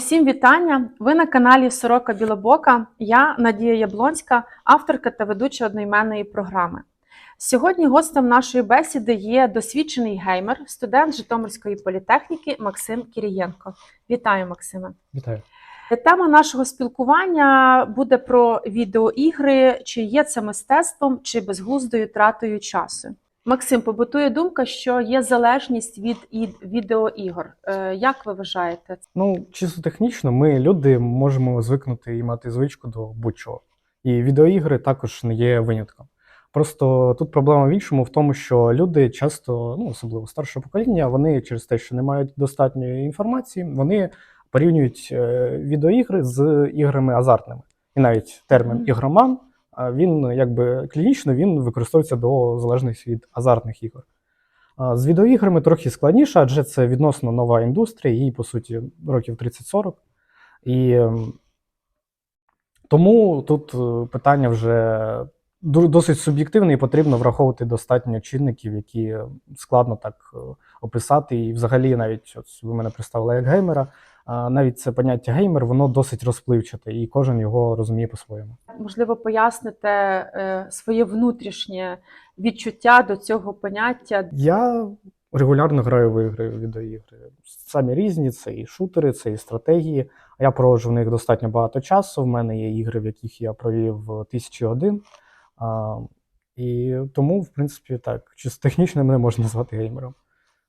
Усім вітання! Ви на каналі Сорока Білобока. Я Надія Яблонська, авторка та ведуча одноіменної програми. Сьогодні гостем нашої бесіди є досвідчений геймер, студент Житомирської політехніки Максим Кірієнко. Вітаю, Максиме! Вітаю. Тема нашого спілкування буде про відеоігри, чи є це мистецтвом, чи безглуздою тратою часу. Максим, побутує думка, що є залежність від ід- відеоігор. Е, Як ви вважаєте? Ну, чисто технічно, ми, люди, можемо звикнути і мати звичку до будь-чого. І відеоігри також не є винятком. Просто тут проблема в іншому, в тому, що люди часто, ну особливо старшого покоління, вони через те, що не мають достатньої інформації, вони порівнюють е, відеоігри з іграми азартними. І навіть термін ігроман, він якби клінічно він використовується до залежності від азартних ігор. З відеоіграми трохи складніше, адже це відносно нова індустрія, їй, по суті, років 30-40. І ем, тому тут е, питання вже досить суб'єктивне і потрібно враховувати достатньо чинників, які складно так е, описати. І взагалі, навіть от ви мене представили як геймера, навіть це поняття геймер, воно досить розпливчате, і кожен його розуміє по-своєму. Можливо, поясните е, своє внутрішнє відчуття до цього поняття. Я регулярно граю в ігри, відеоігри. Самі різні, це і шутери, це і стратегії. Я проводжу в них достатньо багато часу. В мене є ігри, в яких я провів тисячі годин. А, і тому, в принципі, так, чисто технічно мене можна назвати геймером.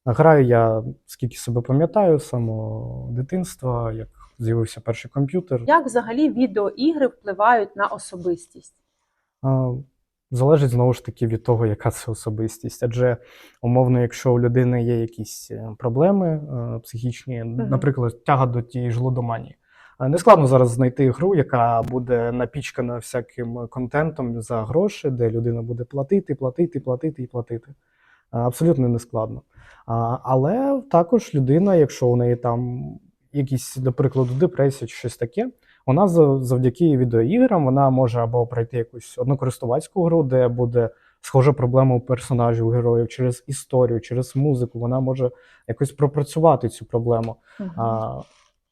Граю я, скільки себе пам'ятаю, з самого дитинства, як з'явився перший комп'ютер. Як взагалі відеоігри впливають на особистість? А, Залежить знову ж таки від того, яка це особистість. Адже умовно, якщо у людини є якісь е, проблеми е, психічні, наприклад, тяга до тієї ж лудоманії. е, Не складно зараз знайти гру, яка буде напічкана всяким контентом за гроші, де людина буде платити, платити, платити і платити. Е, Абсолютно не складно. Але також людина, якщо у неї там якісь, до прикладу, депресія чи щось таке, вона за- завдяки відеоіграм вона може або пройти якусь однокористувацьку гру, де буде схожа проблема у персонажів, у героїв через історію, через музику. Вона може якось пропрацювати цю проблему.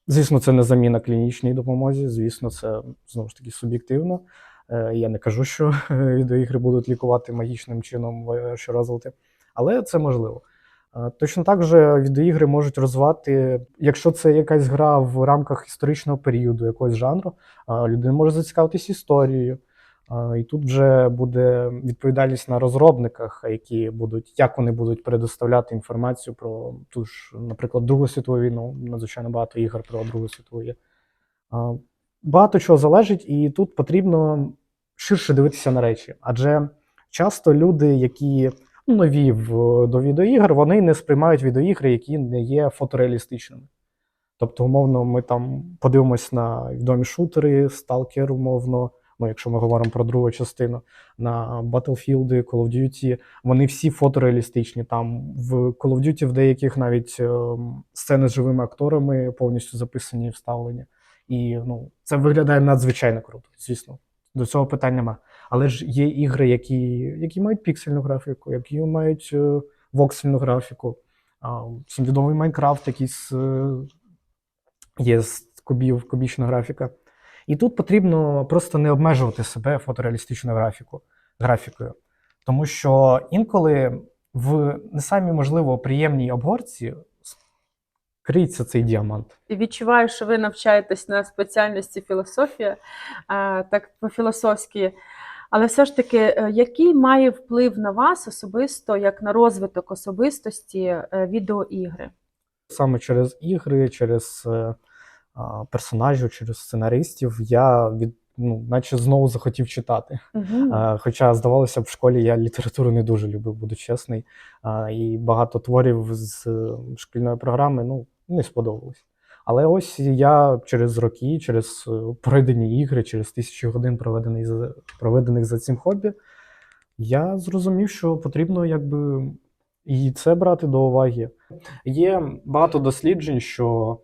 Звісно, це не заміна клінічній допомозі. Звісно, це знову ж таки суб'єктивно. Е, Я не кажу, що відеоігри будуть лікувати магічним чином ваші розлади, але це можливо. Е, Точно так же відеоігри можуть розвивати, якщо це якась гра в рамках історичного періоду, якогось жанру, е, людина може зацікавитись історією. Е, І тут вже буде відповідальність на розробниках, які будуть, як вони будуть предоставляти інформацію про ту ж, наприклад, Другу світову війну. Надзвичайно багато ігор про Другу світову є. Багато чого залежить, і тут потрібно ширше дивитися на речі. Адже часто люди, які нові в, до відеоігр, вони не сприймають відеоігри, які не є фотореалістичними. Тобто, умовно, ми там подивимось на відомі шутери, Stalker, умовно, ну, якщо ми говоримо про другу частину, на Battlefield, Call of Duty, вони всі фотореалістичні. Там в Call of Duty в деяких навіть ем, сцени з живими акторами повністю записані і вставлені. І ну, це виглядає надзвичайно круто, звісно. До цього питань нема. Але ж є ігри, які, які мають піксельну графіку, які мають е, воксельну графіку. Всім відомий Майнкрафт, який з, е, є з кубів, кубічна графіка. І тут потрібно просто не обмежувати себе фотореалістичною графіку, графікою. Тому що інколи в не самі, можливо, приємній обгорці криється цей діамант. І Відчуваю, що ви навчаєтесь на спеціальності філософія, так по-філософськи. Але все ж таки, е, який має вплив на вас особисто, як на розвиток особистості е, відеоігри? саме через ігри, через е, персонажів, через сценаристів я від ну, наче знову захотів читати. Угу. Хоча, здавалося б, в школі я літературу не дуже любив, буду чесний. І багато творів з шкільної програми ну, не сподобалось. Але ось я через роки, через е, пройдені ігри, через тисячі годин, проведених за, проведених за цим хобі, я зрозумів, що потрібно якби і це брати до уваги. Є багато досліджень, що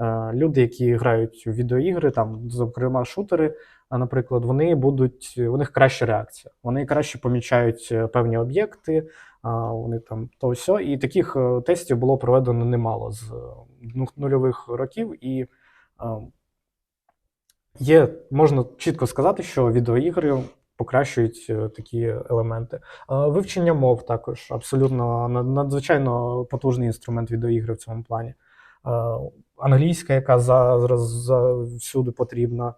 е, люди, які грають у відеоігри, там, зокрема шутери, а, наприклад, вони будуть, у них краща реакція. Вони краще помічають е, певні об'єкти, вони там то все. І таких е, тестів було проведено немало з е, ну- нульових років. І Є, можна чітко сказати, що відеоігри покращують е, такі елементи. Е, Вивчення мов також абсолютно надзвичайно потужний інструмент відеоігри в цьому плані. Е, Англійська, яка зараз за всюди потрібна.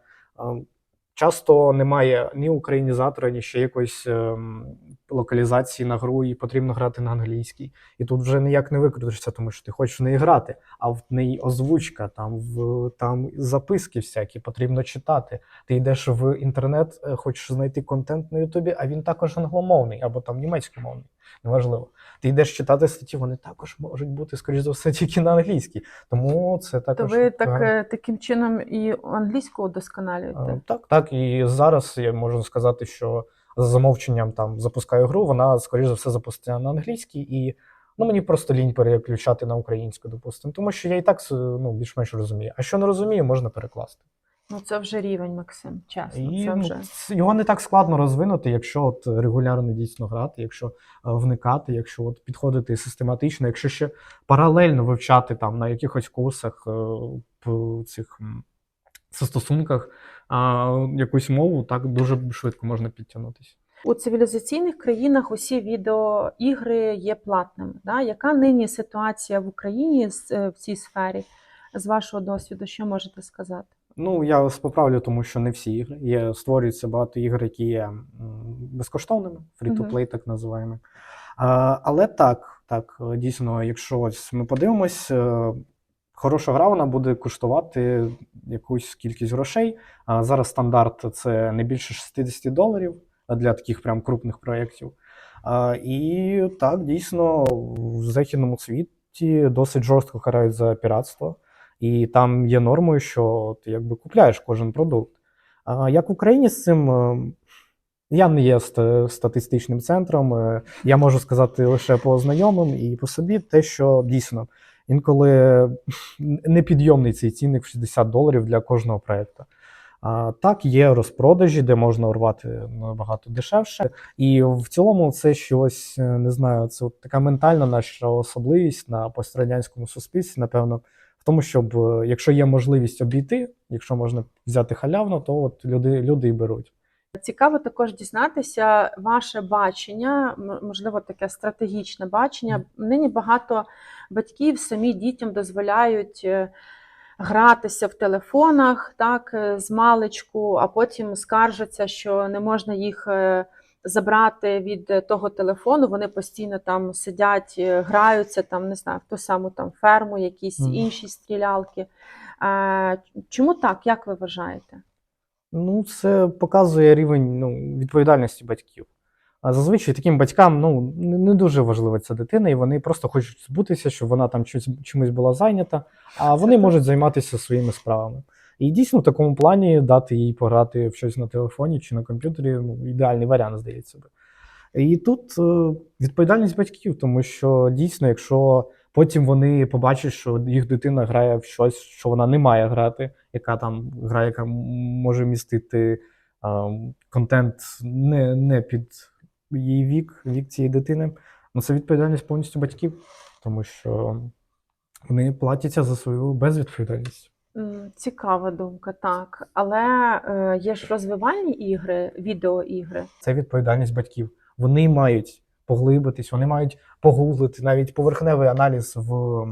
Часто немає ні українізатора, ні ще якоїсь ем, локалізації на гру, і потрібно грати на англійській. І тут вже ніяк не викрутишся, тому що ти хочеш в неї грати, а в неї озвучка, там, в, там записки всякі, потрібно читати. Ти йдеш в інтернет, е, хочеш знайти контент на Ютубі, а він також англомовний або там німецькомовний. Неважливо. Ти йдеш читати статті, вони також можуть бути, скоріш за все, тільки на англійській. Тому це То також. ви так, е, таким чином і англійську удосконалюєте? Е, Так, так. І зараз я можу сказати, що за замовченням там запускаю гру, вона, скоріш за все, запуститься на англійській, і ну, мені просто лінь переключати на українську, допустимо. Тому що я і так ну, більш-менш розумію. А що не розумію, можна перекласти. Ну це вже рівень, Максим. Чесно, І це ну, вже. його не так складно розвинути, якщо от регулярно дійсно грати, якщо е, вникати, якщо от підходити систематично, якщо ще паралельно вивчати там на якихось курсах е, по цих м, застосунках якусь мову, так дуже швидко можна підтягнутися. У цивілізаційних країнах усі відеоігри є платними. Да? Яка нині ситуація в Україні е, в цій сфері? З вашого досвіду, що можете сказати? Ну, я вас поправлю, тому що не всі ігри. Є, створюється багато ігор, які є безкоштовними, free-to-play, так називаємо. А, але так, так, дійсно, якщо ось ми подивимось, е, хороша гра вона буде коштувати якусь кількість грошей. А зараз стандарт це не більше 60 доларів для таких прям крупних проєктів. А, і так, дійсно, в західному світі досить жорстко карають за піратство. І там є нормою, що ти якби купляєш кожен продукт. А як в Україні з цим е, я не є статистичним центром. е, Я можу сказати лише по знайомим і по собі те, що дійсно інколи непідйомний цей цінник в 60 доларів для кожного проєкту. А так, є розпродажі, де можна урвати набагато дешевше. І в цілому це щось, е, не знаю, це така ментальна наша особливість на пострадянському суспільстві, напевно, в тому, щоб е, якщо є можливість обійти, якщо можна взяти халявно, то от люди, люди і беруть. Цікаво також дізнатися ваше бачення, можливо, таке стратегічне бачення. Нині багато батьків самі дітям дозволяють е, гратися в телефонах, так, е, з маличку, а потім скаржаться, що не можна їх забрати від того телефону. Вони постійно там сидять, е, граються там, не знаю, в ту саму там ферму, якісь Мгм. інші стрілялки. Чому так? Як ви вважаєте? Ну, це показує рівень ну, відповідальності батьків. А зазвичай таким батькам ну, не дуже важлива ця дитина, і вони просто хочуть збутися, щоб вона там чимось була зайнята, а вони можуть займатися своїми справами. І дійсно, в такому плані дати їй пограти в щось на телефоні чи на комп'ютері ну, ідеальний варіант, здається. І тут е, відповідальність батьків, тому що дійсно, якщо потім вони побачать, що їх дитина грає в щось, що вона не має грати, яка там гра, яка може містити а, контент не, не під її вік, вік цієї дитини, ну це відповідальність повністю батьків, тому що вони платяться за свою безвідповідальність. Цікава думка, так. Але е, є ж розвивальні ігри, відеоігри. Це відповідальність батьків. Вони мають поглибитись, вони мають погуглити навіть поверхневий аналіз в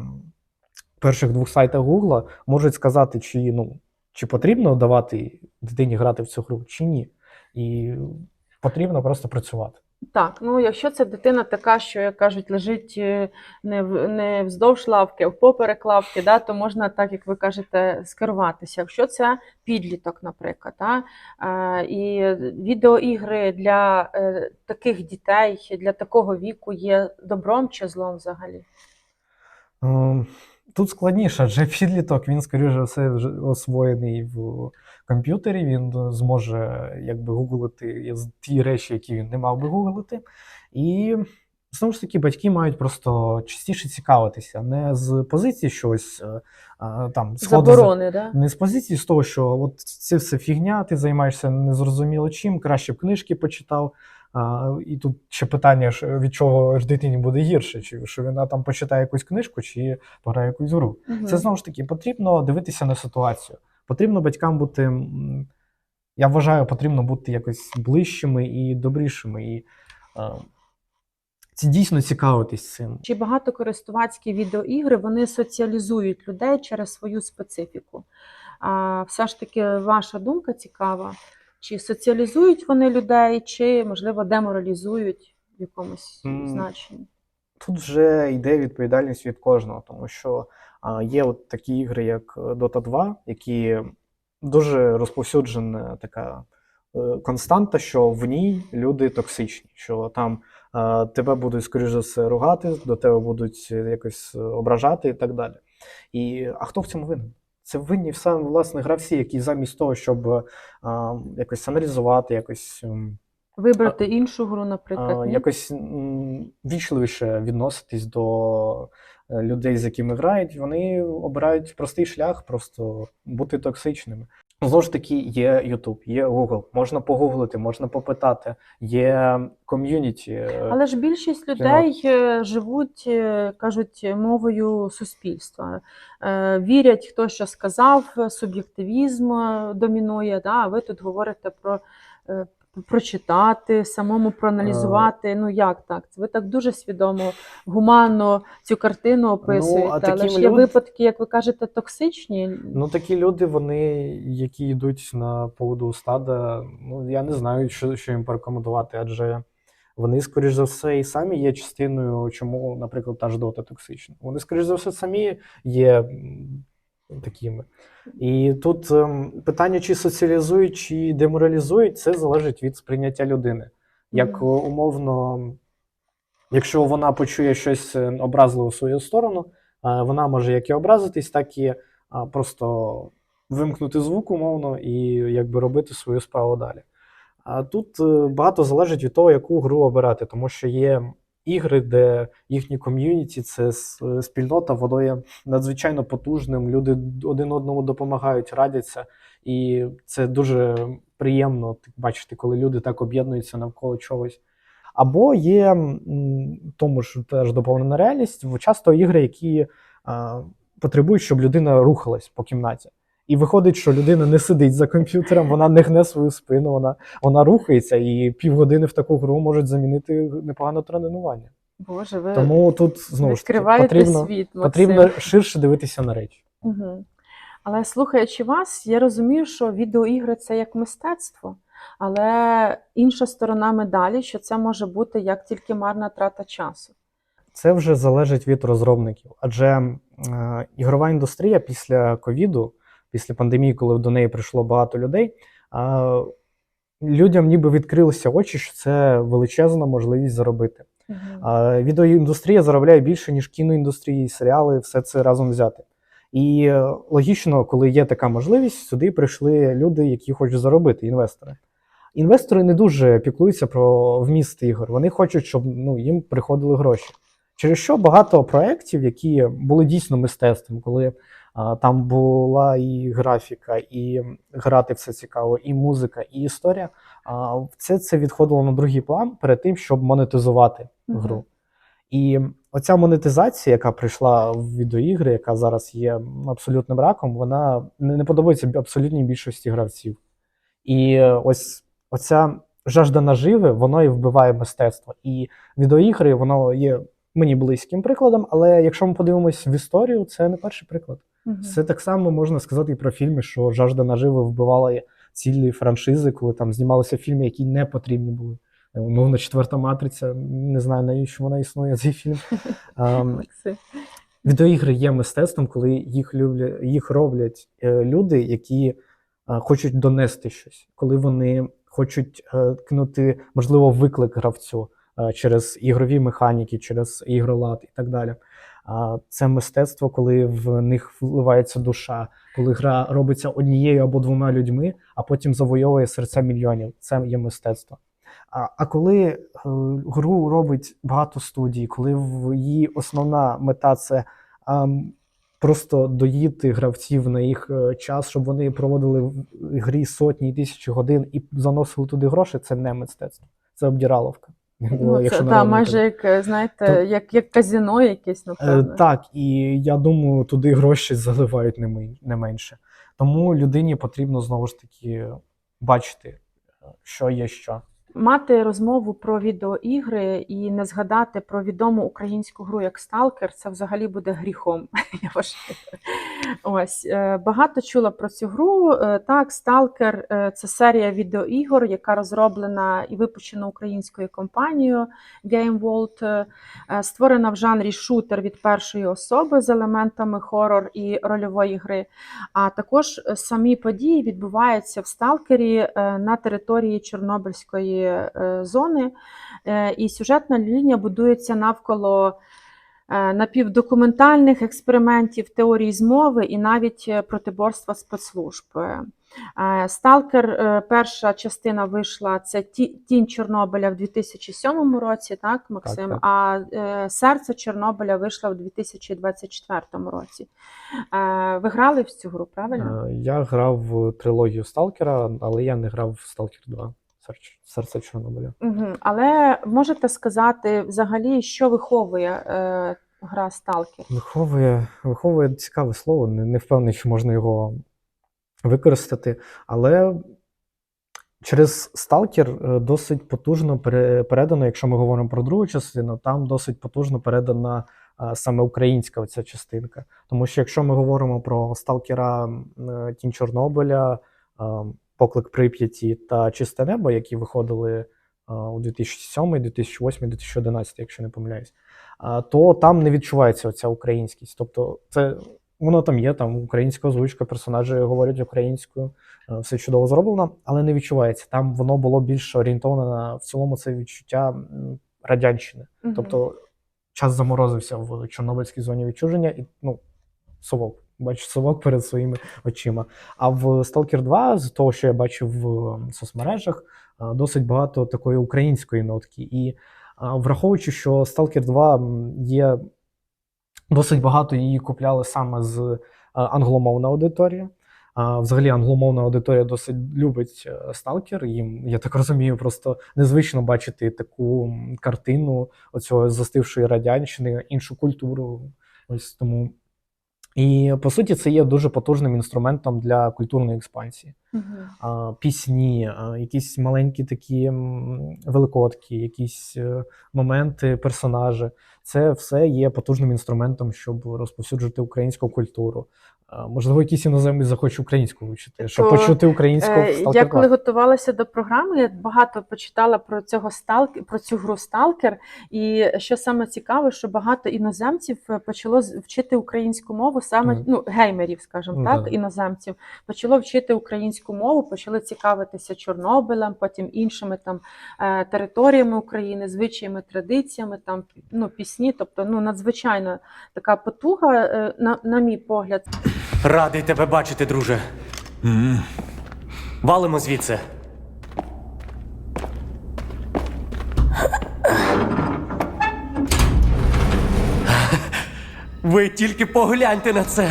перших двох сайтах Гугла можуть сказати, чи ну чи потрібно давати дитині грати в цю гру, чи ні. І потрібно просто працювати. Так, ну якщо це дитина така, що, як кажуть, лежить е, не, в- не вздовж лавки, а впоперек лавки, да, то можна, так як ви кажете, скеруватися. Якщо це підліток, наприклад, да, е, і відеоігри для е, таких дітей, для такого віку є добром чи злом взагалі? Ем, Тут складніше, адже підліток, він, скоріше все, вже освоєний в комп'ютері, він е, зможе якби гуглити ті речі, які він не мав би гуглити. І знову ж таки, батьки мають просто частіше цікавитися, не з позиції щось е, там сходу за- Заборони, да? не з позиції з того, що от це все фігня, ти займаєшся незрозуміло чим, краще б книжки почитав. А, і тут ще питання, від чого ж дитині буде гірше, чи що вона там почитає якусь книжку, чи пограє якусь гру. Мгм. Це знову ж таки потрібно дивитися на ситуацію. Потрібно батькам бути. Я вважаю, потрібно бути якось ближчими і добрішими. І е, це дійсно цікавитись цим. Чи багатокористувацькі відеоігри вони соціалізують людей через свою специфіку? А все ж таки, ваша думка цікава, чи соціалізують вони людей, чи, можливо, деморалізують в якомусь М. значенні? Тут вже йде відповідальність від кожного, тому що а, є от такі ігри, як е, Dota 2, які дуже розповсюджена така е, константа, що в ній люди токсичні, що там е, тебе будуть, скоріш за все, ругати, до тебе будуть якось ображати і так далі. І, а хто в цьому винен? Це винні саме власне гравці, які замість того, щоб е, якось аналізувати, якось. Вибрати іншу гру, наприклад. а, ні? якось вічливіше відноситись до е, людей, з якими грають, вони обирають простий шлях, просто бути токсичними. Знову ж таки, є YouTube, є Google, можна погуглити, можна попитати, є ком'юніті. е, Але ж більшість людей е, живуть, кажуть, мовою суспільства. Вірять, хто що сказав, суб'єктивізм домінує. Да? А ви тут говорите про прочитати, самому проаналізувати. Ну як так? Ви так дуже свідомо, гуманно цю картину описуєте. а Але ж є люд- випадки, як ви кажете, токсичні. Ну, такі люди, вони, які йдуть на поводу стада, ну я не знаю, що, що їм порекомендувати, адже вони, скоріш за все, і самі є частиною, чому, наприклад, та ж дота токсична. Вони, скоріш за все, самі є такими. І тут ем, питання, чи соціалізують, чи деморалізують, це залежить від сприйняття людини. Як умовно, якщо вона почує щось е, образливе в свою сторону, е, вона може як і образитись, так і просто вимкнути звук умовно і якби робити свою справу далі. А тут е, багато залежить від того, яку гру обирати, тому що є ігри, де їхні ком'юніті, це е, спільнота, воно є надзвичайно потужним. Люди один одному допомагають, радяться, і це дуже приємно бачити, коли люди так об'єднуються навколо чогось. Або є тому ж теж доповнена реальність, часто ігри, які а, потребують, щоб людина рухалась по кімнаті. І виходить, що людина не сидить за комп'ютером, вона не гне свою спину, вона, вона рухається, і півгодини в таку гру можуть замінити непогане тренування. Боже, ви Тому тут знову ж потрібно, світ. Потрібно ширше дивитися на речі. Угу. Але слухаючи вас, я розумію, що відеоігри це як мистецтво, але інша сторона медалі, що це може бути як тільки марна трата часу. Це вже залежить від розробників. Адже е, ігрова індустрія після ковіду, після пандемії, коли до неї прийшло багато людей, людям ніби відкрилися очі, що це величезна можливість заробити. Угу. Е, відеоіндустрія заробляє більше, ніж кіноіндустрія, і серіали, все це разом взяти. І е, логічно, коли є така можливість, сюди прийшли люди, які хочуть заробити, інвестори. Інвестори не дуже піклуються про вміст ігор. Вони хочуть, щоб ну, їм приходили гроші. Через що багато проєктів, які були дійсно мистецтвом, коли там була і графіка, і грати все цікаво, і музика, і історія. Все це відходило на другий план перед тим, щоб монетизувати гру. І оця монетизація, яка прийшла в відеоігри, яка зараз є абсолютним раком, вона не, подобається абсолютній більшості гравців. І ось оця жажда наживи, воно і вбиває мистецтво. І відеоігри, воно є мені близьким прикладом, але якщо ми подивимось в історію, це не перший приклад. Угу. Це так само можна сказати і про фільми, що жажда наживи вбивала цілі франшизи, коли там знімалися фільми, які не потрібні були. Е, Умовно, четверта матриця. Не знаю, навіщо вона існує цей фільм. Ем, Відеоігри є мистецтвом, коли їх люблять, їх роблять е, люди, які е, хочуть донести щось, коли вони хочуть е, кинути, можливо, виклик гравцю е, через ігрові механіки, через ігролад і так далі. А це мистецтво, коли в них вливається душа, коли гра робиться однією або двома людьми, а потім завойовує серця мільйонів. Це є мистецтво. А, коли е, гру робить багато студій, коли в її основна мета це ам, просто доїти гравців на їх е, час, щоб вони проводили в грі сотні і тисячі годин і заносили туди гроші, це не мистецтво. це обдіраловка. Ну, це, якщо та, майже як, е, знаєте, То- як, як казіно якесь, Е. Так, і я думаю, туди гроші заливають не мен- не менше. Тому людині потрібно знову ж таки бачити, е, що є що. Мати розмову про відеоігри і не згадати про відому українську гру як Сталкер, це взагалі буде гріхом. Я вважаю. Ось е, багато чула про цю гру. Е, Так, Сталкер е, це серія відеоігор, яка розроблена і випущена українською компанією Game World, створена в жанрі шутер від першої особи з елементами хорор і рольової гри. А також самі події відбуваються в Сталкері на території Чорнобильської е, зони, Е, і сюжетна лінія будується навколо е, напівдокументальних експериментів, теорій змови і навіть протиборства спецслужб. Сталкер, перша частина вийшла це Тінь Чорнобиля в 2007 році, так, Максим? так. А е, серце Чорнобиля вийшла в 2024 році. Ви грали в цю гру, правильно? Я грав в трилогію Сталкера, але я не грав в Сталкер 2 «Серч- Серце Чорнобиля. Угу. Але можете сказати взагалі, що виховує е, гра Сталкер? Виховує, виховує цікаве слово, не, не впевнений, що можна його використати. Але через Сталкер досить потужно пере- передано, якщо ми говоримо про другу частину, там досить потужно передана е, саме українська оця частинка. Тому що якщо ми говоримо про Сталкера е, Тінь Чорнобиля, е, Поклик Прип'яті та Чисте небо, які виходили у 2007, 2008, 2011, якщо не помиляюсь, то там не відчувається оця українськість. Тобто, це воно там є, там українська озвучка, персонажі говорять українською, все чудово зроблено, але не відчувається. Там воно було більш орієнтоване на в цілому це відчуття радянщини. Мгм. Тобто час заморозився в Чорнобильській зоні відчуження, і ну, совок. Бачу совок перед своїми очима. А в Stalker 2, з того, що я бачив в соцмережах, досить багато такої української нотки. І враховуючи, що Stalker 2 є досить багато її купляли саме з англомовна аудиторія. А, взагалі, англомовна аудиторія досить любить е, Сталкер. Їм, я так розумію, просто незвично бачити таку картину оцього застившої радянщини, іншу культуру. Ось тому. І по суті, це є дуже потужним інструментом для культурної експансії. Мгм. А, пісні, а, якісь маленькі такі великодки, якісь е, моменти, персонажі. Це все є потужним інструментом, щоб розповсюджувати українську культуру. Можливо, якийсь іноземець захоче українську вчити, щоб То, почути українську Е, Я коли готувалася до програми, я багато почитала про цього сталк... про цю гру Сталкер. І що саме цікаве, що багато іноземців е, почало вчити українську мову, саме Мгм. ну геймерів, скажімо Ну, так, да. іноземців, почало вчити українську мову, почали цікавитися Чорнобилем, потім іншими там е, територіями України, звичаями, традиціями, там ну пісні. Тобто, ну надзвичайно така потуга, е, на, на мій погляд. Радий тебе бачити, друже. Валимо звідси. Ви тільки погляньте на це.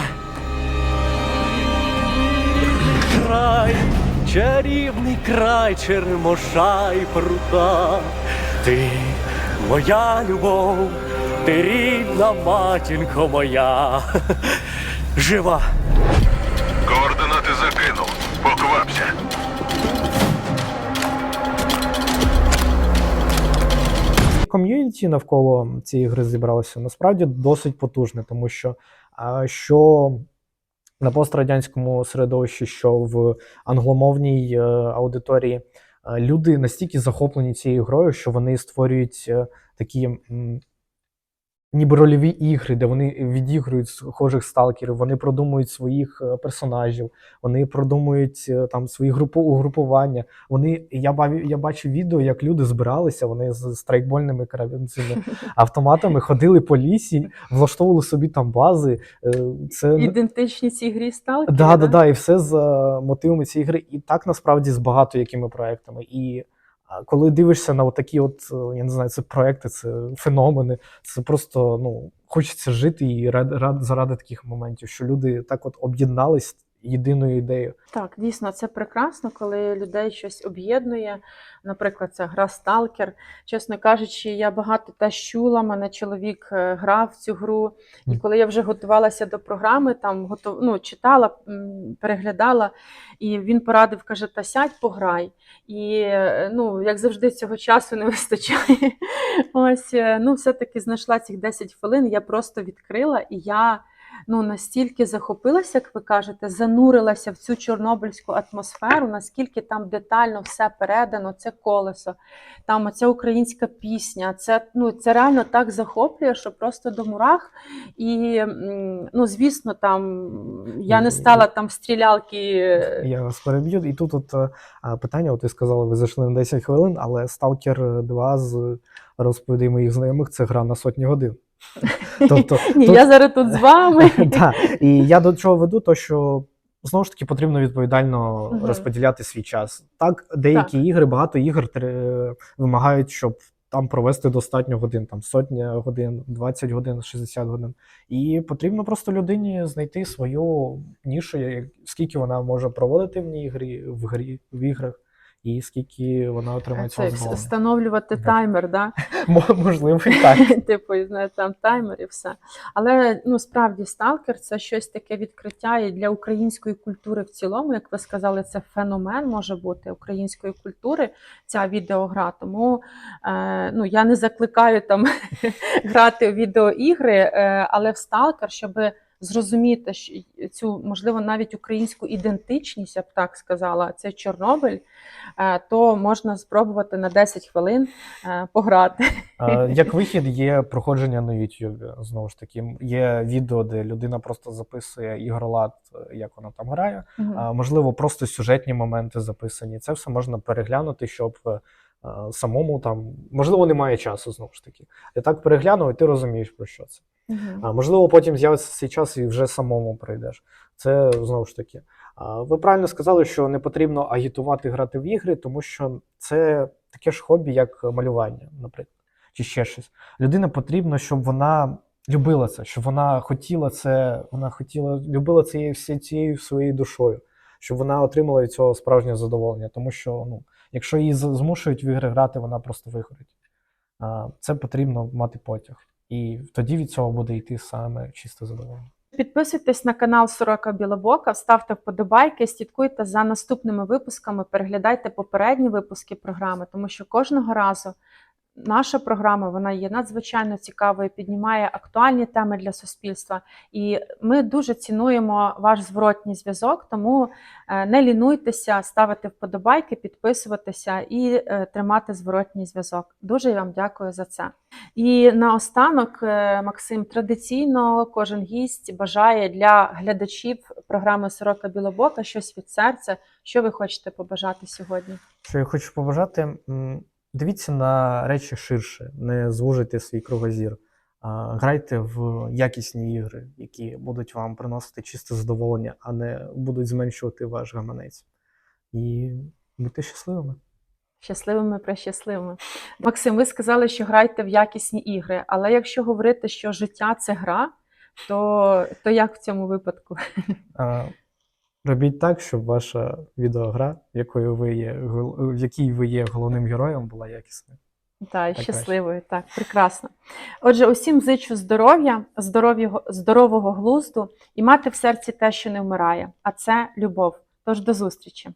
Край, чарівний край черемоша і прута. Ти моя любов, ти рідна матінко моя. Жива. Координати закинув. Поквапся. ком'юніті навколо цієї гри зібралося насправді досить потужне, тому що а, що на пострадянському середовищі, що в англомовній е, аудиторії, е, люди настільки захоплені цією грою, що вони створюють е, такі. Ніби рольові ігри, де вони відігрують схожих сталкерів, вони продумують своїх е, персонажів, вони продумують е, там свої групу, угрупування. Вони я бачив, я бачив відео, як люди збиралися, вони з страйкбольними карабін- цими автоматами ходили по лісі, влаштовували собі там бази. Е, Це Ідентичні цій грі Сталкер. да, да, да, і все за мотивами цієї гри. І так насправді з багато якими проектами. І а, коли дивишся на такі, от е, я не знаю, це проекти, це феномени, це просто ну хочеться жити і рад, рад заради таких моментів, що люди так от об'єднались єдиною ідеєю. Так, дійсно, це прекрасно, коли людей щось об'єднує. Наприклад, це гра Сталкер. Чесно кажучи, я багато теж чула. Мене чоловік е, грав в цю гру. І коли я вже готувалася до програми, там готов... ну, читала, переглядала, і він порадив, каже: та сядь, пограй. І е, ну, як завжди, цього часу не вистачає. Ось, е, ну, все-таки знайшла цих 10 хвилин. Я просто відкрила і я ну настільки захопилася, як ви кажете, занурилася в цю чорнобильську атмосферу, наскільки там детально все передано, це колесо, там оця українська пісня. Це ну це реально так захоплює, що просто до мурах. І ну, звісно, там я не стала там стрілялки. е, Я вас переб'ю. І тут от, е, питання: от ви сказали, ви зайшли на 10 хвилин, але Stalker 2 з розповідей моїх знайомих це гра на сотні годин. Тобто, Ні, тут- я зараз тут з вами. Так, і я до чого веду, то що знову ж таки потрібно відповідально Мгм. розподіляти свій час. Так, деякі ігри, багато ігор вимагають, щоб там провести достатньо годин, там сотня годин, 20 годин, 60 годин. І потрібно просто людині знайти свою нішу, скільки вона може проводити в ній грі, в грі, в іграх, і скільки вона отримає цього вс- встановлювати Да. таймер, да? Мо- Можливо, і так. типу, і знає, там таймер і все. Але ну справді сталкер це щось таке відкриття і для української культури в цілому, як ви сказали, це феномен може бути української культури, ця відеогра. Тому е, ну я не закликаю там грати у відеоігри, е, але в сталкер, щоб зрозуміти цю, можливо, навіть українську ідентичність, я б так сказала, це Чорнобиль, е, то можна спробувати на 10 хвилин е, пограти. Е, Як вихід є проходження на YouTube. Знову ж таки, є відео, де людина просто записує ігролад, як вона там грає. А, Можливо, просто сюжетні моменти записані. Це все можна переглянути, щоб самому там, можливо, немає часу знову ж таки. І так переглянув, і ти розумієш про що це. Мгм. А можливо, потім з'явиться цей час і вже самому прийдеш. Це знову ж таки. А, Ви правильно сказали, що не потрібно агітувати грати в ігри, тому що це таке ж хобі, як малювання, наприклад, чи ще щось. Людина потрібно, щоб вона любила це, щоб вона хотіла це, вона хотіла, любила це цією своєю душою, щоб вона отримала від цього справжнє задоволення. Тому що, ну, якщо її змушують в ігри грати, вона просто вигорить. Це потрібно мати потяг. І тоді від цього буде йти саме чисте задоволення. Підписуйтесь на канал Сорока Білобока, ставте вподобайки, слідкуйте за наступними випусками, переглядайте попередні випуски програми, тому що кожного разу наша програма вона є надзвичайно цікавою, піднімає актуальні теми для суспільства. І ми дуже цінуємо ваш зворотній зв'язок, тому е, не лінуйтеся, ставити вподобайки, підписуватися і е, тримати зворотній зв'язок. Дуже вам дякую за це. І наостанок, е, Максим, традиційно кожен гість бажає для глядачів програми Сорока Білобока щось від серця. Що ви хочете побажати сьогодні? Що я хочу побажати, дивіться на речі ширше, не звужуйте свій кругозір. Грайте в якісні ігри, які будуть вам приносити чисте задоволення, а не будуть зменшувати ваш гаманець. І будьте щасливими. Щасливими прещасливими. Максим, ви сказали, що грайте в якісні ігри, але якщо говорити, що життя це гра, то, то як в цьому випадку? Робіть так, щоб ваша відеогра, якою ви є, в якій ви є головним героєм, була якісною. Так, Так щасливою, так, прекрасно. Отже, усім зичу здоров'я, здорового глузду і мати в серці те, що не вмирає, а це любов. Тож до зустрічі!